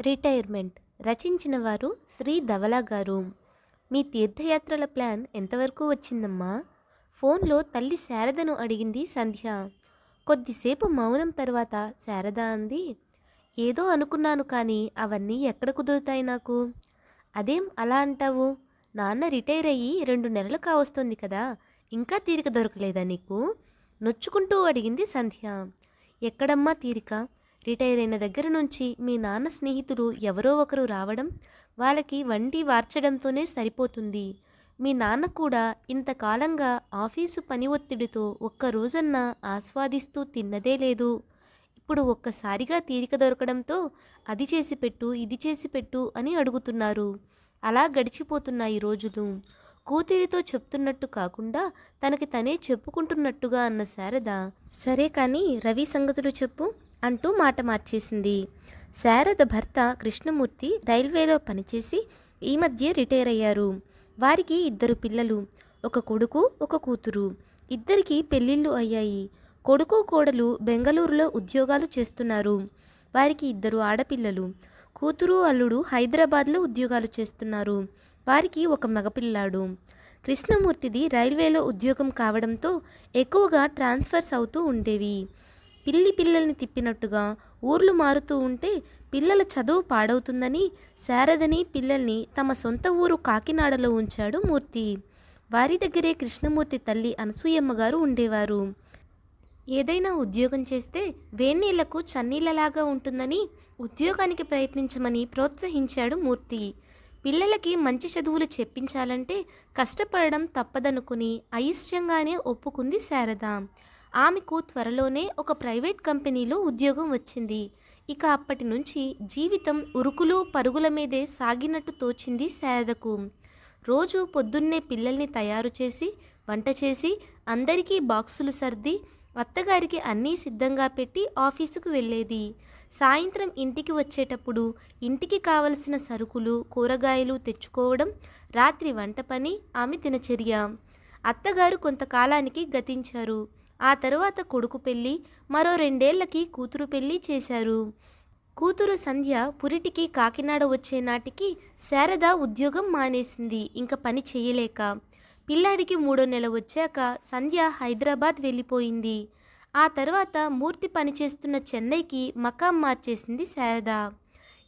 Retirement. రచించిన వారు శ్రీ ధవలా గారు. మీ తీర్థయాత్రల ప్లాన్ ఎంతవరకు వచ్చిందమ్మా? ఫోన్లో తల్లి శారదను అడిగింది సంధ్య. కొద్దిసేపు మౌనం తర్వాత శారద అంది ఏదో అనుకున్నాను కానీ అవన్నీ ఎక్కడ కుదురుతాయి నాకు? అదేం అలా అంటావు? నాన్న రిటైర్ అయ్యి రెండు నెలలు కావస్తుంది కదా ఇంకా తీరిక దొరకలేదా నీకు? నొచ్చుకుంటూ అడిగింది సంధ్య. ఎక్కడమ్మా తీరిక? రిటైర్ అయిన దగ్గర నుంచి మీ నాన్న స్నేహితులు ఎవరో ఒకరు రావడం వాళ్ళకి వండి వార్చడంతోనే సరిపోతుంది. మీ నాన్న కూడా ఇంతకాలంగా ఆఫీసు పని ఒత్తిడితో ఒక్క రోజన్నా ఆస్వాదిస్తూ తిన్నదే లేదు. ఇప్పుడు ఒక్కసారిగా తీరిక దొరకడంతో అది చేసి పెట్టు ఇది చేసి పెట్టు అని అడుగుతున్నారు. అలా గడిచిపోతున్నాయి రోజులు. కూతురితో చెప్తున్నట్టు కాకుండా తనకి తనే చెప్పుకుంటున్నట్టుగా అన్న శారద సరే కానీ రవి సంగతులు చెప్పు. అంటూ మాట మార్చేసింది. శారద భర్త కృష్ణమూర్తి రైల్వేలో పనిచేసి ఈ మధ్య రిటైర్ అయ్యారు. వారికి ఇద్దరు పిల్లలు ఒక కొడుకు ఒక కూతురు. ఇద్దరికి పెళ్ళిళ్ళు అయ్యాయి. కొడుకు కోడలు బెంగళూరులో ఉద్యోగాలు చేస్తున్నారు. వారికి ఇద్దరు ఆడపిల్లలు కూతురు అల్లుడు హైదరాబాద్లో ఉద్యోగాలు చేస్తున్నారు. వారికి ఒక మగపిల్లాడు. కృష్ణమూర్తిది రైల్వేలో ఉద్యోగం కావడంతో ఎక్కువగా ట్రాన్స్ఫర్స్ అవుతూ ఉండేవి. పిల్లి పిల్లల్ని తిప్పినట్టుగా ఊర్లు మారుతూ ఉంటే పిల్లల చదువు పాడవుతుందని శారదని పిల్లల్ని తమ సొంత ఊరు కాకినాడలో ఉంచాడు మూర్తి. వారి దగ్గరే కృష్ణమూర్తి తల్లి అనసూయమ్మ గారు ఉండేవారు. ఏదైనా ఉద్యోగం చేస్తే వేణీళ్ళకు చన్నీళ్ళలాగా ఉంటుందని ఉద్యోగానికి ప్రయత్నించమని ప్రోత్సహించాడు మూర్తి. పిల్లలకి మంచి చదువులు చెప్పించాలంటే కష్టపడడం తప్పదనుకుని అయిష్టంగానే ఒప్పుకుంది శారద. ఆమెకు త్వరలోనే ఒక ప్రైవేట్ కంపెనీలో ఉద్యోగం వచ్చింది. ఇక అప్పటి నుంచి జీవితం ఉరుకులు పరుగుల మీదే సాగినట్టు తోచింది శారదకు. రోజు పొద్దున్నే పిల్లల్ని తయారు చేసి వంట చేసి అందరికీ బాక్సులు సర్ది అత్తగారికి అన్నీ సిద్ధంగా పెట్టి ఆఫీసుకు వెళ్ళేది. సాయంత్రం ఇంటికి వచ్చేటప్పుడు ఇంటికి కావలసిన సరుకులు కూరగాయలు తెచ్చుకోవడం రాత్రి వంట పని ఆమె దినచర్య. అత్తగారు కొంతకాలానికి గతించారు. ఆ తరువాత కొడుకు పెళ్ళి మరో రెండేళ్ళకి కూతురు పెళ్ళి చేశారు. కూతురు సంధ్య పురిటికి కాకినాడ వచ్చే నాటికి శారద ఉద్యోగం మానేసింది ఇంక పని చేయలేక. పిల్లాడికి మూడో నెల వచ్చాక సంధ్య హైదరాబాద్ వెళ్ళిపోయింది. ఆ తర్వాత మూర్తి పనిచేస్తున్న చెన్నైకి మకాం మార్చేసింది శారద.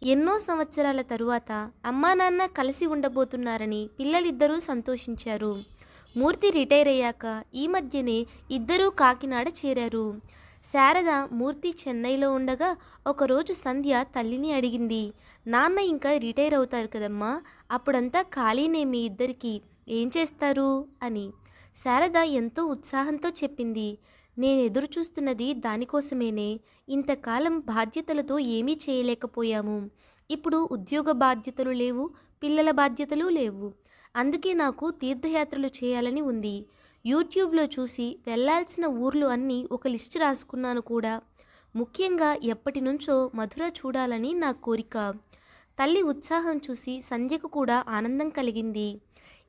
ఎన్నో సంవత్సరాల తరువాత అమ్మా నాన్న కలిసి ఉండబోతున్నారని పిల్లలిద్దరూ సంతోషించారు. మూర్తి రిటైర్ అయ్యాక ఈ మధ్యనే ఇద్దరూ కాకినాడ చేరారు. శారద మూర్తి చెన్నైలో ఉండగా ఒకరోజు సంధ్య తల్లిని అడిగింది నాన్న ఇంకా రిటైర్ అవుతారు కదమ్మా అప్పుడంతా ఖాళీనే మీ ఇద్దరికి ఏం చేస్తారు? అని. శారద ఎంతో ఉత్సాహంతో చెప్పింది నేను ఎదురు చూస్తున్నది దానికోసమేనే ఇంతకాలం బాధ్యతలతో ఏమీ చేయలేకపోయాము. ఇప్పుడు ఉద్యోగ బాధ్యతలు లేవు పిల్లల బాధ్యతలు లేవు. అందుకే నాకు తీర్థయాత్రలు చేయాలని ఉంది. యూట్యూబ్లో చూసి వెళ్ళాల్సిన ఊర్లు అన్నీ ఒక లిస్ట్ రాసుకున్నాను కూడా. ముఖ్యంగా ఎప్పటి నుంచో మధుర చూడాలని నా కోరిక. తల్లి ఉత్సాహం చూసి సంధ్యకు కూడా ఆనందం కలిగింది.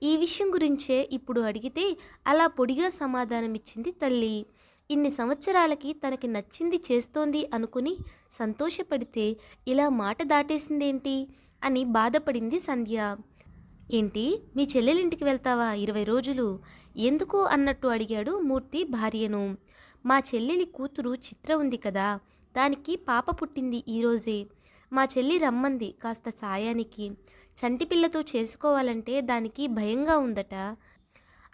ఈ విషయం గురించే ఇప్పుడు అడిగితే అలా పొడిగా సమాధానమిచ్చింది తల్లి. ఇన్ని సంవత్సరాలకి తనకి నచ్చింది చేస్తోంది అనుకుని సంతోషపడితే ఇలా మాట దాటేసిందేంటి? అని బాధపడింది సంధ్య. ఏంటి మీ చెల్లెలింటికి వెళ్తావా ఇరవై రోజులు? ఎందుకు అన్నట్టు అడిగాడు మూర్తి భార్యను. మా చెల్లెలి కూతురు చిత్ర ఉంది కదా దానికి పాప పుట్టింది ఈరోజే మా చెల్లి రమ్మంది కాస్త సాయానికి. చంటి పిల్లతో చేసుకోవాలంటే దానికి భయంగా ఉందట.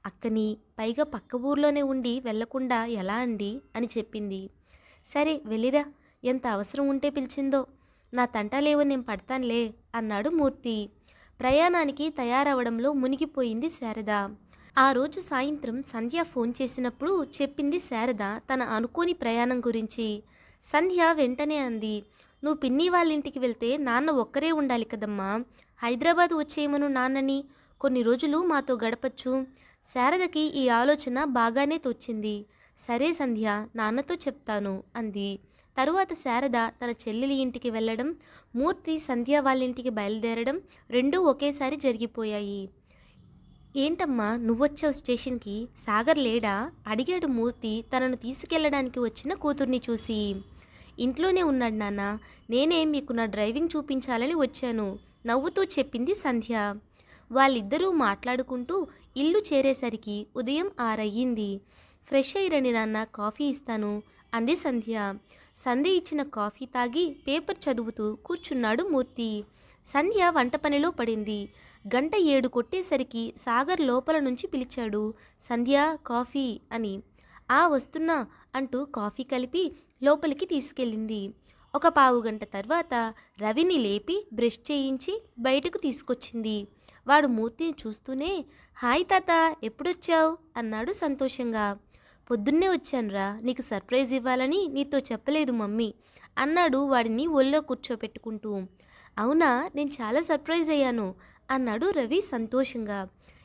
అక్కని పైగా పక్క ఊర్లోనే ఉండి వెళ్ళకుండా ఎలా అండి? అని చెప్పింది. సరే వెళ్ళిరా. ఎంత అవసరం ఉంటే పిలిచిందో. నా తంటాలేవో నేను పడతానులే అన్నాడు మూర్తి. ప్రయాణానికి తయారవడంలో మునిగిపోయింది శారద. ఆ రోజు సాయంత్రం సంధ్య ఫోన్ చేసినప్పుడు చెప్పింది శారద తన అనుకోని ప్రయాణం గురించి. సంధ్య వెంటనే అంది నువ్వు పిన్ని వాళ్ళ ఇంటికి వెళ్తే నాన్న ఒక్కరే ఉండాలి కదమ్మా. హైదరాబాద్ వచ్చేయమను నాన్నని. కొన్ని రోజులు మాతో గడపచ్చు. శారదకి ఈ ఆలోచన బాగానే తోచింది. సరే సంధ్య నాన్నతో చెప్తాను అంది. తరువాత శారద తన చెల్లెలి ఇంటికి వెళ్ళడం మూర్తి సంధ్య వాళ్ళ ఇంటికి బయలుదేరడం రెండూ ఒకేసారి జరిగిపోయాయి. ఏంటమ్మా నువ్వొచ్చావు స్టేషన్కి? సాగర్ లేడా? అడిగాడు మూర్తి తనను తీసుకెళ్ళడానికి వచ్చిన కూతుర్ని చూసి. ఇంట్లోనే ఉన్నాడు నాన్న నేనే మీకు నా డ్రైవింగ్ చూపించాలని వచ్చాను నవ్వుతూ చెప్పింది సంధ్య. వాళ్ళిద్దరూ మాట్లాడుకుంటూ ఇల్లు చేరేసరికి ఉదయం ఆరయ్యింది. ఫ్రెష్ అయ్యిరండి నాన్న కాఫీ ఇస్తాను అంది సంధ్య. సంధ్య ఇచ్చిన కాఫీ తాగి పేపర్ చదువుతూ కూర్చున్నాడు మూర్తి. సంధ్య వంట పనిలో పడింది. గంట ఏడు కొట్టేసరికి సాగర్ లోపల నుంచి పిలిచాడు సంధ్య కాఫీ అని. ఆ వస్తున్నా అంటూ కాఫీ కలిపి లోపలికి తీసుకెళ్ళింది. ఒక పావు గంట తర్వాత రవిని లేపి బ్రష్ చేయించి బయటకు తీసుకొచ్చింది. వాడు మూర్తిని చూస్తూనే హాయ్ తాత ఎప్పుడొచ్చావు? అన్నాడు సంతోషంగా. పొద్దున్నే వచ్చానురా నీకు సర్ప్రైజ్ ఇవ్వాలని నీతో చెప్పలేదు మమ్మీ అన్నాడు వాడిని ఒళ్ళో కూర్చోపెట్టుకుంటూ. అవునా నేను చాలా సర్ప్రైజ్ అయ్యాను అన్నాడు రవి సంతోషంగా.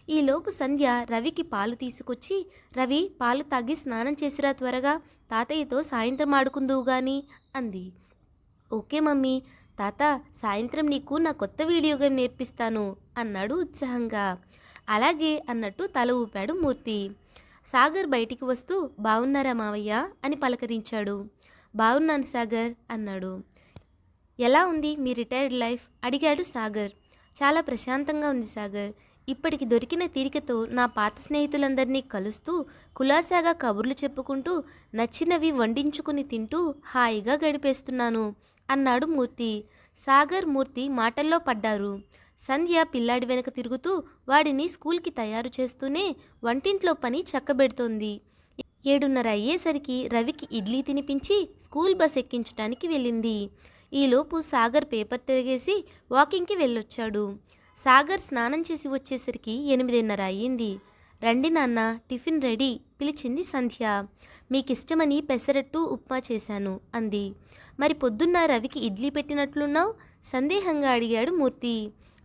ఈలోపు సంధ్య రవికి పాలు తీసుకొచ్చి రవి పాలు తాగి స్నానం చేసిరా త్వరగా తాతయ్యతో సాయంత్రం ఆడుకుందువు గాని అంది. ఓకే మమ్మీ తాత సాయంత్రం నీకు నా కొత్త వీడియో గేమ్ నేర్పిస్తాను అన్నాడు ఉత్సాహంగా. అలాగే అన్నట్టు తల ఊపాడు మూర్తి. సాగర్ బయటికి వస్తూ బాగున్నారా మావయ్య? అని పలకరించాడు. బాగున్నాను సాగర్ అన్నాడు. ఎలా ఉంది మీ రిటైర్డ్ లైఫ్? అడిగాడు సాగర్. చాలా ప్రశాంతంగా ఉంది సాగర్. ఇప్పటికి దొరికిన తీరికతో నా పాత స్నేహితులందరినీ కలుస్తూ కులాసాగా కబుర్లు చెప్పుకుంటూ నచ్చినవి వండించుకుని తింటూ హాయిగా గడిపేస్తున్నాను అన్నాడు మూర్తి. సాగర్ మూర్తి మాటల్లో పడ్డారు. సంధ్య పిల్లాడి వెనక తిరుగుతూ వాడిని స్కూల్కి తయారు చేస్తూనే వంటింట్లో పని చక్కబెడుతోంది. ఏడున్నర అయ్యేసరికి రవికి ఇడ్లీ తినిపించి స్కూల్ బస్ ఎక్కించడానికి వెళ్ళింది. ఈలోపు సాగర్ పేపర్ తిరిగేసి వాకింగ్కి వెళ్ళొచ్చాడు. సాగర్ స్నానం చేసి వచ్చేసరికి ఎనిమిదిన్నర అయ్యింది. రండి నాన్న టిఫిన్ రెడీ పిలిచింది సంధ్య. మీకిష్టమని పెసరట్టు ఉప్మా చేశాను అంది. మరి పొద్దున్న రవికి ఇడ్లీ పెట్టినట్లున్నావు? సందేహంగా అడిగాడు మూర్తి.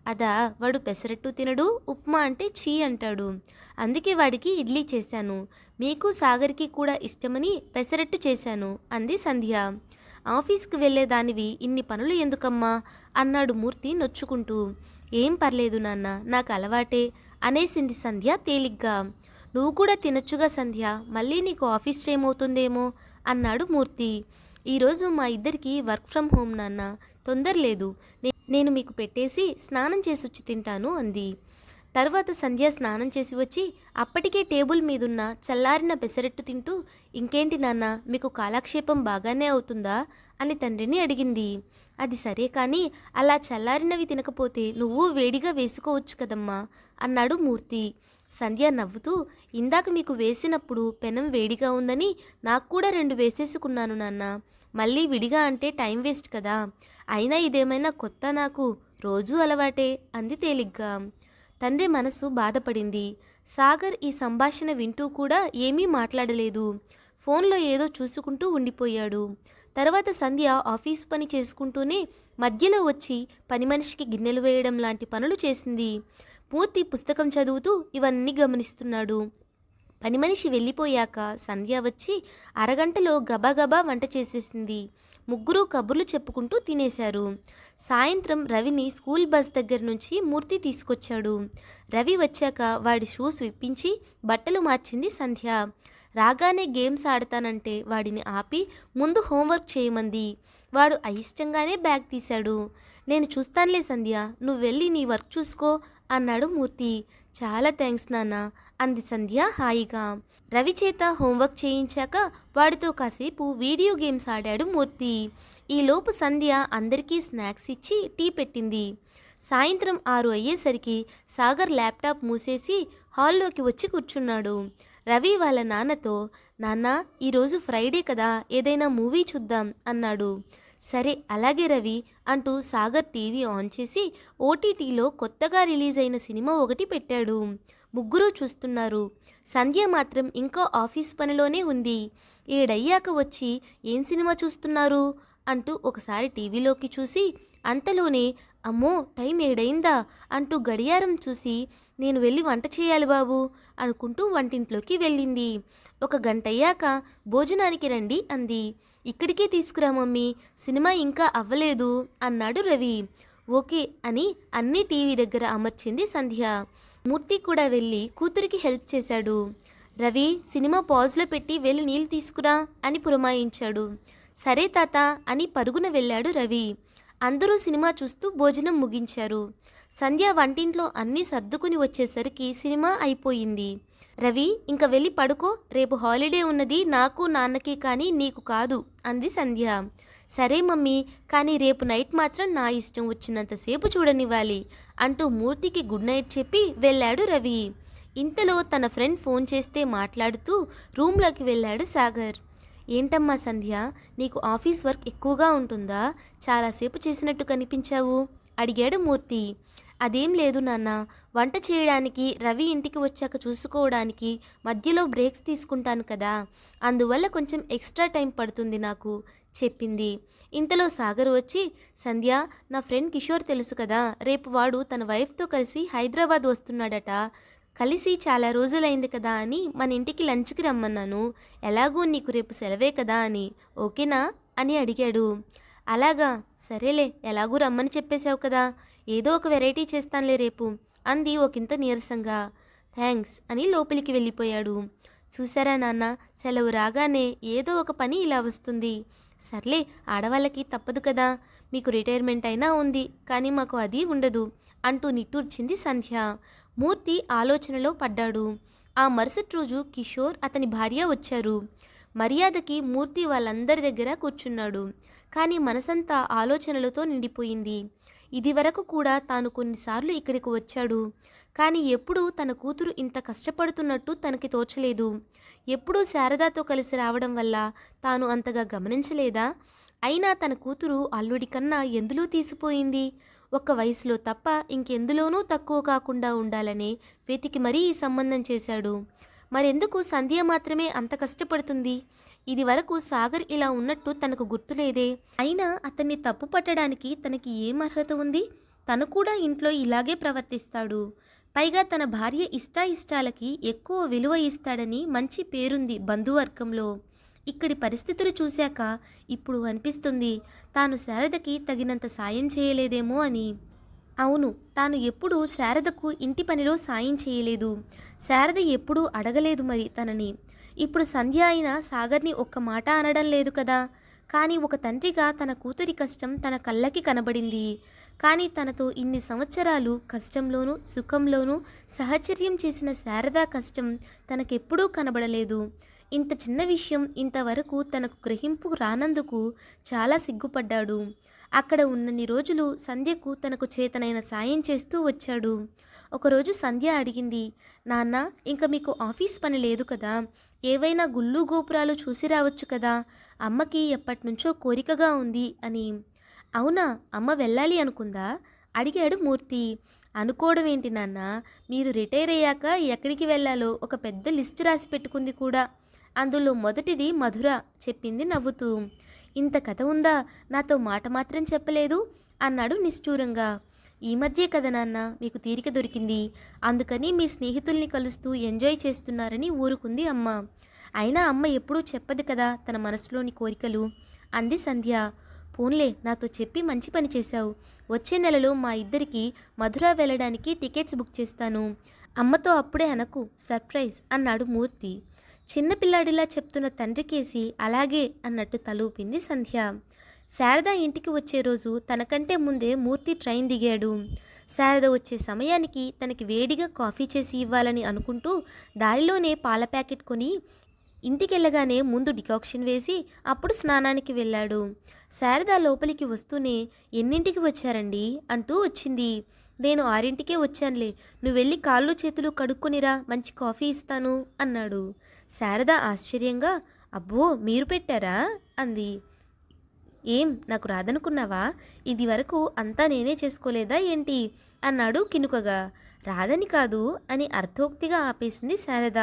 అదా వాడు పెసరట్టు తినడు ఉప్మా అంటే చీ అంటాడు. అందుకే వాడికి ఇడ్లీ చేశాను. మీకు సాగర్కి కూడా ఇష్టమని పెసరట్టు చేశాను అంది సంధ్య. ఆఫీస్కి వెళ్ళేదానివి ఇన్ని పనులు ఎందుకమ్మా? అన్నాడు మూర్తి నొచ్చుకుంటూ. ఏం పర్లేదు నాన్న నాకు అలవాటే అనేసింది సంధ్య తేలిగ్గా. నువ్వు కూడా తినొచ్చుగా సంధ్య మళ్ళీ నీకు ఆఫీస్ టైం అవుతుందేమో? అన్నాడు మూర్తి. ఈరోజు మా ఇద్దరికి వర్క్ ఫ్రమ్ హోమ్ నాన్న తొందర లేదు. నేను మీకు పెట్టేసి స్నానం చేసి వచ్చి తింటాను అంది. తర్వాత సంధ్య స్నానం చేసి వచ్చి అప్పటికే టేబుల్ మీదున్న చల్లారిన పెసరట్టు తింటూ ఇంకేంటి నాన్న మీకు కాలక్షేపం బాగానే అవుతుందా? అని తండ్రిని అడిగింది. అది సరే కానీ అలా చల్లారినవి తినకపోతే నువ్వు వేడిగా వేసుకోవచ్చు కదమ్మా అన్నాడు మూర్తి. సంధ్య నవ్వుతూ ఇందాక మీకు వేసినప్పుడు పెనం వేడిగా ఉందని నాకు కూడా రెండు వేసేసుకున్నాను నాన్న. మళ్ళీ విడిగా అంటే టైం వేస్ట్ కదా. అయినా ఇదేమైనా కొత్త నాకు రోజూ అలవాటే అంది తేలిగ్గా. తండ్రి మనసు బాధపడింది. సాగర్ ఈ సంభాషణ వింటూ కూడా ఏమీ మాట్లాడలేదు. ఫోన్లో ఏదో చూసుకుంటూ ఉండిపోయాడు. తర్వాత సంధ్య ఆఫీస్ పని చేసుకుంటూనే మధ్యలో వచ్చి పని మనిషికి గిన్నెలు వేయడం లాంటి పనులు చేసింది. పూర్తి పుస్తకం చదువుతూ ఇవన్నీ గమనిస్తున్నాడు. పని మనిషి వెళ్ళిపోయాక సంధ్య వచ్చి అరగంటలో గబాగబా వంట చేసేసింది. ముగ్గురు కబుర్లు చెప్పుకుంటూ తినేశారు. సాయంత్రం రవిని స్కూల్ బస్ దగ్గర నుంచి మూర్తి తీసుకొచ్చాడు. రవి వచ్చాక వాడి షూస్ విప్పించి బట్టలు మార్చింది సంధ్య. రాగానే గేమ్స్ ఆడతానంటే వాడిని ఆపి ముందు హోంవర్క్ చేయమంది. వాడు అయిష్టంగానే బ్యాగ్ తీశాడు. నేను చూస్తానులే సంధ్య నువ్వు వెళ్ళి నీ వర్క్ చూసుకో అన్నాడు మూర్తి. చాలా థ్యాంక్స్ నాన్న అంది సంధ్య హాయిగా. రవి చేత హోంవర్క్ చేయించాక వాడితో కాసేపు వీడియో గేమ్స్ ఆడాడు మూర్తి. ఈలోపు సంధ్య అందరికీ స్నాక్స్ ఇచ్చి టీ పెట్టింది. సాయంత్రం ఆరు అయ్యేసరికి సాగర్ ల్యాప్టాప్ మూసేసి హాల్లోకి వచ్చి కూర్చున్నాడు. రవి వాళ్ళ నాన్నతో నాన్న ఈరోజు ఫ్రైడే కదా ఏదైనా మూవీ చూద్దాం అన్నాడు. సరే అలాగే రవి అంటూ సాగర్ టీవీ ఆన్ చేసి ఓటీటీలో కొత్తగా రిలీజ్ అయిన సినిమా ఒకటి పెట్టాడు. ముగ్గురు చూస్తున్నారు. సంధ్య మాత్రం ఇంకా ఆఫీస్ పనిలోనే ఉంది. ఏడయ్యాక వచ్చి ఏం సినిమా చూస్తున్నారు? అంటూ ఒకసారి టీవీలోకి చూసి అంతలోనే అమ్మో టైం ఏడైందా అంటూ గడియారం చూసి నేను వెళ్ళి వంట చేయాలి బాబు అనుకుంటూ వంటింట్లోకి వెళ్ళింది. ఒక గంట అయ్యాక భోజనానికి రండి అంది. ఇక్కడికే తీసుకురా మమ్మీ సినిమా ఇంకా అవ్వలేదు అన్నాడు రవి. ఓకే అని అన్ని టీవీ దగ్గర అమర్చింది సంధ్య. మూర్తి కూడా వెళ్ళి కూతురికి హెల్ప్ చేశాడు. రవి సినిమా పాజ్లో పెట్టి వెళ్ళి నీళ్ళు తీసుకురా అని పురమాయించాడు. సరే తాత అని పరుగున వెళ్ళాడు రవి. అందరూ సినిమా చూస్తూ భోజనం ముగించారు. సంధ్య వంటింట్లో అన్నీ సర్దుకుని వచ్చేసరికి సినిమా అయిపోయింది. రవి ఇంక వెళ్ళి పడుకో రేపు హాలిడే ఉన్నది నాకు నాన్నకి కానీ నీకు కాదు అంది సంధ్య. సరే మమ్మీ కానీ రేపు నైట్ మాత్రం నా ఇష్టం వచ్చినంతసేపు చూడనివ్వాలి అంటూ మూర్తికి గుడ్ నైట్ చెప్పి వెళ్ళాడు రవి. ఇంతలో తన ఫ్రెండ్ ఫోన్ చేస్తే మాట్లాడుతూ రూమ్లోకి వెళ్ళాడు సాగర్. ఏంటమ్మా సంధ్య నీకు ఆఫీస్ వర్క్ ఎక్కువగా ఉంటుందా? చాలాసేపు చేసినట్టు కనిపించావు? అడిగాడు మూర్తి. అదేం లేదు నాన్న వంట చేయడానికి రవి ఇంటికి వచ్చాక చూసుకోవడానికి మధ్యలో బ్రేక్స్ తీసుకుంటాను కదా అందువల్ల కొంచెం ఎక్స్ట్రా టైం పడుతుంది నాకు. చెప్పింది. ఇంతలో సాగర్ వచ్చి సంధ్య నా ఫ్రెండ్ కిషోర్ తెలుసు కదా రేపు వాడు తన వైఫ్తో కలిసి హైదరాబాద్ వస్తున్నాడట. కలిసి చాలా రోజులైంది కదా అని మన ఇంటికి లంచ్కి రమ్మన్నాను. ఎలాగూ నీకు రేపు సెలవే కదా అని. ఓకేనా? అని అడిగాడు. అలాగా. సరేలే ఎలాగూ రమ్మని చెప్పేశావు కదా. ఏదో ఒక వెరైటీ చేస్తానులే రేపు అంది ఒకంత నీరసంగా. థ్యాంక్స్ అని లోపలికి వెళ్ళిపోయాడు. చూసారా నాన్న సెలవు రాగానే ఏదో ఒక పని ఇలా వస్తుంది. సర్లే ఆడవాళ్ళకి తప్పదు కదా. మీకు రిటైర్మెంట్ అయినా ఉంది కానీ మాకు అది ఉండదు అంటూ నిట్టూర్చింది సంధ్య. మూర్తి ఆలోచనలో పడ్డాడు. ఆ మరుసటి రోజు కిషోర్ అతని భార్య వచ్చారు. మర్యాదకి మూర్తి వాళ్ళందరి దగ్గర కూర్చున్నాడు కానీ మనసంతా ఆలోచనలతో నిండిపోయింది. ఇదివరకు కూడా తాను కొన్నిసార్లు ఇక్కడికి వచ్చాడు. కానీ ఎప్పుడూ తన కూతురు ఇంత కష్టపడుతున్నట్టు తనకి తోచలేదు. ఎప్పుడూ శారదాతో కలిసి రావడం వల్ల తాను అంతగా గమనించలేదా? అయినా తన కూతురు అల్లుడి కన్నా ఎందులో తీసిపోయింది? ఒక్క వయసులో తప్ప ఇంకెందులోనూ తక్కువ కాకుండా ఉండాలని వెతికి మరీ ఈ సంబంధం చేశాడు. మరెందుకు సంధ్య మాత్రమే అంత కష్టపడుతుంది? ఇది వరకు సాగర్ ఇలా ఉన్నట్టు తనకు గుర్తులేదే. అయినా అతన్ని తప్పు పట్టడానికి తనకి ఏం అర్హత ఉంది? తను కూడా ఇంట్లో ఇలాగే ప్రవర్తిస్తాడు. పైగా తన భార్య ఇష్టాయిష్టాలకి ఎక్కువ విలువ ఇస్తాడని మంచి పేరుంది బంధువర్గంలో. ఇక్కడి పరిస్థితులు చూశాక ఇప్పుడు అనిపిస్తుంది తాను శారదకి తగినంత సాయం చేయలేదేమో అని. అవును తాను ఎప్పుడూ శారదకు ఇంటి పనిలో సాయం చేయలేదు. శారద ఎప్పుడూ అడగలేదు మరి తనని. ఇప్పుడు సంధ్య అయిన సాగర్ని ఒక్క మాట అనడం లేదు కదా. కానీ ఒక తండ్రిగా తన కూతురి కష్టం తన కళ్ళకి కనబడింది. కానీ తనతో ఇన్ని సంవత్సరాలు కష్టంలోనూ సుఖంలోనూ సహచర్యం చేసిన శారదా కష్టం తనకెప్పుడూ కనబడలేదు. ఇంత చిన్న విషయం ఇంతవరకు తనకు గ్రహింపు రానందుకు చాలా సిగ్గుపడ్డాడు. అక్కడ ఉన్నన్ని రోజులు సంధ్యకు తనకు చేతనైన సాయం చేస్తూ వచ్చాడు. ఒకరోజు సంధ్య అడిగింది నాన్న ఇంక మీకు ఆఫీస్ పని లేదు కదా? ఏవైనా గుళ్ళు గోపురాలు చూసి రావచ్చు కదా? అమ్మకి ఎప్పటినుంచో కోరికగా ఉంది అని. అవునా? అమ్మ వెళ్ళాలి అనుకుందా? అడిగాడు మూర్తి. అనుకోవడం ఏంటి నాన్న? మీరు రిటైర్ అయ్యాక ఎక్కడికి వెళ్ళాలో ఒక పెద్ద లిస్ట్ రాసి పెట్టుకుంది కూడా. అందులో మొదటిది మధుర చెప్పింది నవ్వుతూ. ఇంత కథ ఉందా? నాతో మాట మాత్రం చెప్పలేదు అన్నాడు నిష్ఠూరంగా. ఈ మధ్యే కదా నాన్న మీకు తీరిక దొరికింది. అందుకని మీ స్నేహితుల్ని కలుస్తూ ఎంజాయ్ చేస్తున్నారని ఊరుకుంది అమ్మ. అయినా అమ్మ ఎప్పుడూ చెప్పదు కదా తన మనసులోని కోరికలు అంది సంధ్య. పోన్లే నాతో చెప్పి మంచి పని చేశావు. వచ్చే నెలలో మా ఇద్దరికి మధుర వెళ్ళడానికి టికెట్స్ బుక్ చేస్తాను. అమ్మతో అప్పుడే అనకు సర్ప్రైజ్ అన్నాడు మూర్తి. చిన్నపిల్లాడిలా చెప్తున్న తండ్రికేసి అలాగే అన్నట్టు తలూపింది సంధ్య. శారద ఇంటికి వచ్చే రోజు తనకంటే ముందే మూర్తి ట్రైన్ దిగాడు. శారద వచ్చే సమయానికి తనకి వేడిగా కాఫీ చేసి ఇవ్వాలని అనుకుంటూ దారిలోనే పాల ప్యాకెట్ కొని ఇంటికెళ్ళగానే ముందు డికాక్షన్ వేసి అప్పుడు స్నానానికి వెళ్ళాడు. శారద లోపలికి వస్తూనే ఎన్నింటికి వచ్చారండి? అంటూ వచ్చింది. నేను ఆరింటికే వచ్చానులే. నువ్వు వెళ్ళి కాళ్ళు చేతులు కడుక్కునిరా. మంచి కాఫీ ఇస్తాను అన్నాడు. శారద ఆశ్చర్యంగా అబ్బో మీరు పెట్టారా? అంది. ఏం నాకు రాదనుకున్నావా? ఇది వరకు అంతా నేనే చేసుకోలేదా ఏంటి? అన్నాడు కినుకగా. రాదని కాదు అని అర్థోక్తిగా ఆపేసింది శారద.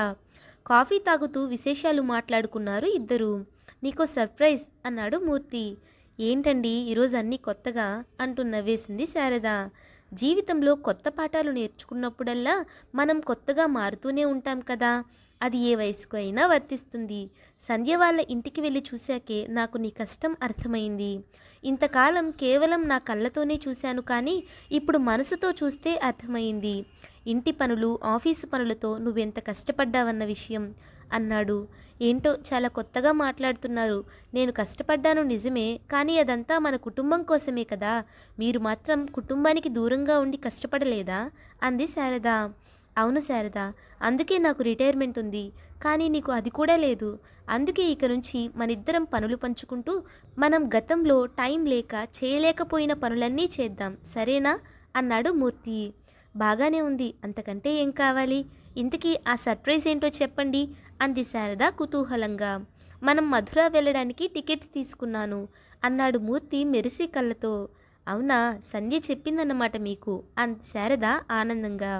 కాఫీ తాగుతూ విశేషాలు మాట్లాడుకున్నారు ఇద్దరు. నీకో సర్ప్రైజ్ అన్నాడు మూర్తి. ఏంటండి ఈరోజు అన్నీ కొత్తగా? అంటూ నవ్వేసింది శారద. జీవితంలో కొత్త పాఠాలు నేర్చుకున్నప్పుడల్లా మనం కొత్తగా మారుతూనే ఉంటాం కదా. అది ఏ వయసుకు అయినా వర్తిస్తుంది. సంధ్య వాళ్ళ ఇంటికి వెళ్ళి చూశాకే నాకు నీ కష్టం అర్థమైంది. ఇంతకాలం కేవలం నా కళ్ళతోనే చూశాను కానీ ఇప్పుడు మనసుతో చూస్తే అర్థమైంది. ఇంటి పనులు ఆఫీసు పనులతో నువ్వెంత కష్టపడ్డావన్న విషయం అన్నాడు. ఏంటో చాలా కొత్తగా మాట్లాడుతున్నారు. నేను కష్టపడ్డాను నిజమే కానీ అదంతా మన కుటుంబం కోసమే కదా. మీరు మాత్రం కుటుంబానికి దూరంగా ఉండి కష్టపడలేదా? అంది శారద. అవును శారద అందుకే నాకు రిటైర్మెంట్ ఉంది. కానీ నీకు అది కూడా లేదు. అందుకే ఇక నుంచి మనిద్దరం పనులు పంచుకుంటూ మనం గతంలో టైం లేక చేయలేకపోయిన పనులన్నీ చేద్దాం. సరేనా? అన్నాడు మూర్తి. బాగానే ఉంది. అంతకంటే ఏం కావాలి? ఇంతకీ ఆ సర్ప్రైజ్ ఏంటో చెప్పండి అంది శారద కుతూహలంగా. మనం మధుర వెళ్ళడానికి టికెట్స్ తీసుకున్నాను అన్నాడు మూర్తి మెరిసి కళ్ళతో. అవునా? సంధ్య చెప్పిందన్నమాట మీకు అంది శారద ఆనందంగా.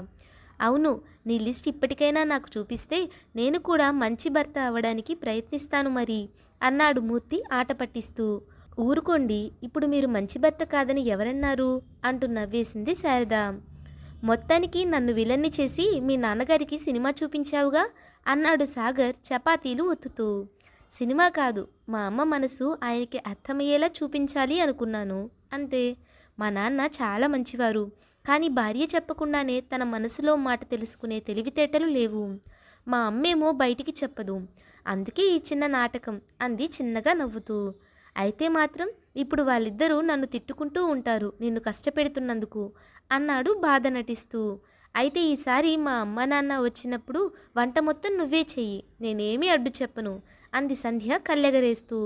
అవును నీ లిస్ట్ ఇప్పటికైనా నాకు చూపిస్తే నేను కూడా మంచి భర్త అవ్వడానికి ప్రయత్నిస్తాను మరి అన్నాడు మూర్తి ఆట పట్టిస్తూ. ఊరుకోండి ఇప్పుడు మీరు మంచి భర్త కాదని ఎవరన్నారు? అంటూ నవ్వేసింది శారద. మొత్తానికి నన్ను విలన్ని చేసి మీ నాన్నగారికి సినిమా చూపించావుగా? అన్నాడు సాగర్ చపాతీలు ఒత్తుతూ. సినిమా కాదు మా అమ్మ మనసు ఆయనకి అర్థమయ్యేలా చూపించాలి అనుకున్నాను అంతే. మా నాన్న చాలా మంచివారు కానీ భార్య చెప్పకుండానే తన మనసులో మాట తెలుసుకునే తెలివితేటలు లేవు. మా అమ్మేమో బయటికి చెప్పదు. అందుకే ఈ చిన్న నాటకం అంది చిన్నగా నవ్వుతూ. అయితే మాత్రం ఇప్పుడు వాళ్ళిద్దరూ నన్ను తిట్టుకుంటూ ఉంటారు. నిన్ను కష్టపెడుతున్నందుకు అన్నాడు బాధ నటిస్తూ. అయితే ఈసారి మా అమ్మ నాన్న వచ్చినప్పుడు వంట మొత్తం నువ్వే చెయ్యి. నేనేమీ అడ్డు చెప్పను అంది సంధ్య కళ్ళెగరేస్తూ.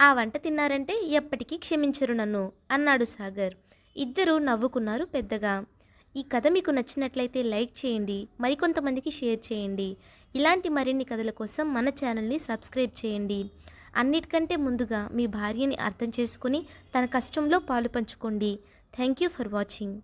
ఆ వంట తిన్నారంటే ఎప్పటికీ క్షమించరు నన్ను అన్నాడు సాగర్. ఇద్దరూ నవ్వుకున్నారు పెద్దగా. ఈ కథ మీకు నచ్చినట్లయితే లైక్ చేయండి మరికొంతమందికి షేర్ చేయండి. ఇలాంటి మరిన్ని కథల కోసం మన ఛానల్ని సబ్స్క్రైబ్ చేయండి. అన్నిటికంటే ముందుగా మీ భార్యని అర్థం చేసుకుని తన కష్టంలో పాలు పంచుకోండి. Thank you for watching.